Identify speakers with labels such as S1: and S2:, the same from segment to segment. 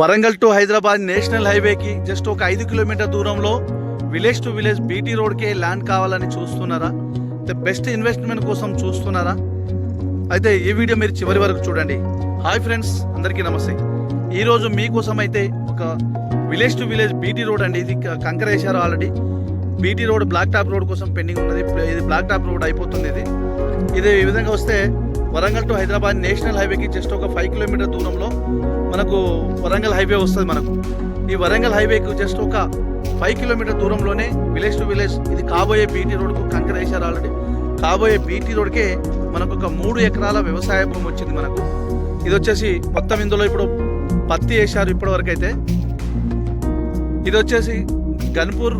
S1: Warangal to Hyderabad national హైవేకి just ఒక ఐదు కిలోమీటర్ దూరంలో విలేజ్ టు విలేజ్ బీటీ రోడ్కే ల్యాండ్ కావాలని చూస్తున్నారా? ద బెస్ట్ ఇన్వెస్ట్మెంట్ కోసం చూస్తున్నారా? అయితే ఈ వీడియో మీరు చివరి వరకు చూడండి. హాయ్ ఫ్రెండ్స్ అందరికీ నమస్తే. ఈరోజు మీకోసం అయితే ఒక village to village BT road అండి. ఇది కంకర వేశారు already. BT road black top road కోసం పెండింగ్ ఉన్నది. ఇది బ్లాక్ టాప్ రోడ్ అయిపోతుంది ఇది. ఇది ఈ విధంగా వస్తే వరంగల్ టు హైదరాబాద్ నేషనల్ హైవేకి జస్ట్ ఒక ఫైవ్ కిలోమీటర్ దూరంలో మనకు వరంగల్ హైవే వస్తుంది మనకు. ఈ వరంగల్ హైవేకు జస్ట్ ఒక ఫైవ్ కిలోమీటర్ దూరంలోనే విలేజ్ టు విలేజ్ ఇది కాబోయే బీటీ రోడ్కు కంకర వేశారు ఆల్రెడీ. కాబోయే బీటీ రోడ్కే మనకు ఒక మూడు ఎకరాల వ్యవసాయ భూమి వచ్చింది మనకు. ఇది వచ్చేసి మొత్తం ఇందులో ఇప్పుడు పత్తి వేశారు ఇప్పటి వరకు అయితే ఇది వచ్చేసి గన్పూర్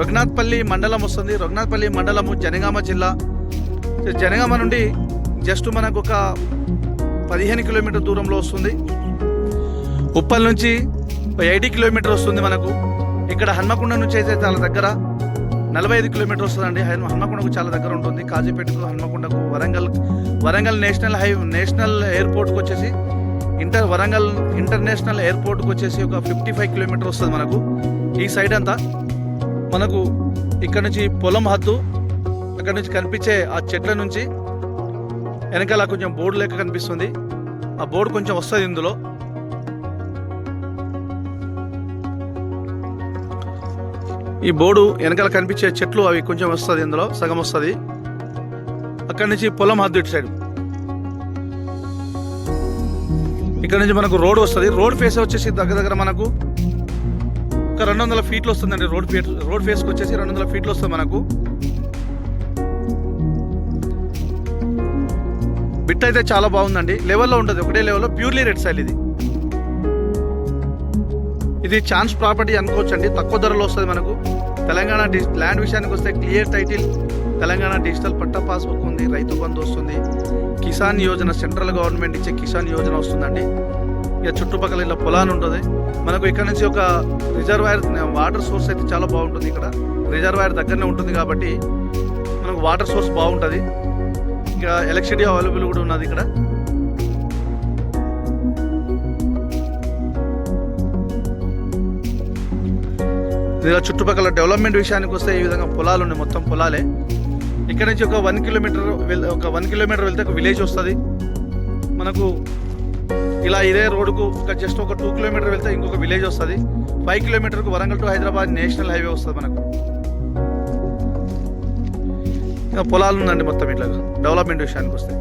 S1: రఘునాథ్పల్లి మండలం వస్తుంది. రఘునాథ్పల్లి మండలము జనగామ జిల్లా. జనగామ నుండి జస్ట్ మనకు ఒక పదిహేను కిలోమీటర్ దూరంలో వస్తుంది. ఉప్పల్ నుంచి ఎయిటీ కిలోమీటర్ వస్తుంది మనకు. ఇక్కడ హన్మకొండ నుంచి అయితే చాలా దగ్గర నలభై ఐదు కిలోమీటర్ వస్తుందండి. హన్మకొండకు చాలా దగ్గర ఉంటుంది. కాజీపేటకు హన్మకొండకు Warangal Warangal national high national ఎయిర్పోర్ట్కి వచ్చేసి ఇంటర్ వరంగల్ ఇంటర్నేషనల్ ఎయిర్పోర్ట్కి వచ్చేసి ఒక ఫిఫ్టీ ఫైవ్ కిలోమీటర్ వస్తుంది మనకు. ఈ సైడ్ అంతా మనకు ఇక్కడ నుంచి పొలం హద్దు అక్కడ నుంచి కనిపించే ఆ చెట్ల నుంచి వెనకాల కొంచెం బోర్డు లెక్క కనిపిస్తుంది. ఆ బోర్డు కొంచెం వస్తుంది ఇందులో. ఈ బోర్డు వెనకాల కనిపించే చెట్లు అవి కొంచెం వస్తుంది ఇందులో సగం వస్తుంది. అక్కడి నుంచి పొలం హద్దు ఇటు సైడ్. ఇక్కడ నుంచి మనకు రోడ్ వస్తుంది. రోడ్ ఫేస్ వచ్చేసి దగ్గర దగ్గర మనకు ఒక రెండు వందల ఫీట్లు వస్తుందండి రోడ్ ఫేట్ రోడ్ ఫేస్కి వచ్చేసి రెండు వందల ఫీట్లు వస్తుంది మనకు. బిట్ అయితే చాలా బాగుందండి. లెవెల్లో ఉంటుంది. ఒకటే లెవెల్లో ప్యూర్లీ రెడ్ సైల్ ఇది. ఇది ఛాన్స్ ప్రాపర్టీ అనుకోవచ్చు అండి తక్కువ ధరలో వస్తుంది మనకు. తెలంగాణ డి ల్యాండ్ విషయానికి వస్తే క్లియర్ టైటిల్. తెలంగాణ డిజిటల్ పట్టా పాస్బుక్ ఉంది. రైతు బంధు వస్తుంది. కిసాన్ యోజన సెంట్రల్ గవర్నమెంట్ ఇచ్చే కిసాన్ యోజన వస్తుందండి. ఇక చుట్టుపక్కల ఇలా పొలాలు ఉంటుంది. మనకు ఇక్కడ నుంచి ఒక రిజర్వాయర్ వాటర్ సోర్స్ అయితే చాలా బాగుంటుంది ఇక్కడ. రిజర్వాయర్ దగ్గరనే ఉంటుంది కాబట్టి మనకు వాటర్ సోర్స్ బాగుంటుంది. ఇంకా ఎలక్ట్రిసిటీ అవైలబుల్ కూడా ఉన్నది ఇక్కడ. ఇలా చుట్టుపక్కల డెవలప్మెంట్ విషయానికి వస్తే ఈ విధంగా పొలాలు ఉన్నాయి మొత్తం పొలాలే. ఇక్కడ నుంచి ఒక వన్ కిలోమీటర్ ఒక వన్ కిలోమీటర్ వెళ్తే ఒక విలేజ్ వస్తుంది. మనకు ఇలా ఇదే రోడ్డుకు ఒక జస్ట్ ఒక టూ కిలోమీటర్ వెళ్తే ఇంకొక విలేజ్ వస్తుంది. Five కిలోమీటర్కు Warangal to Hyderabad national highway వస్తుంది మనకు. ఇంకా పొలాలు ఉందండి మొత్తం ఇట్లా డెవలప్మెంట్ విషయానికి వస్తే.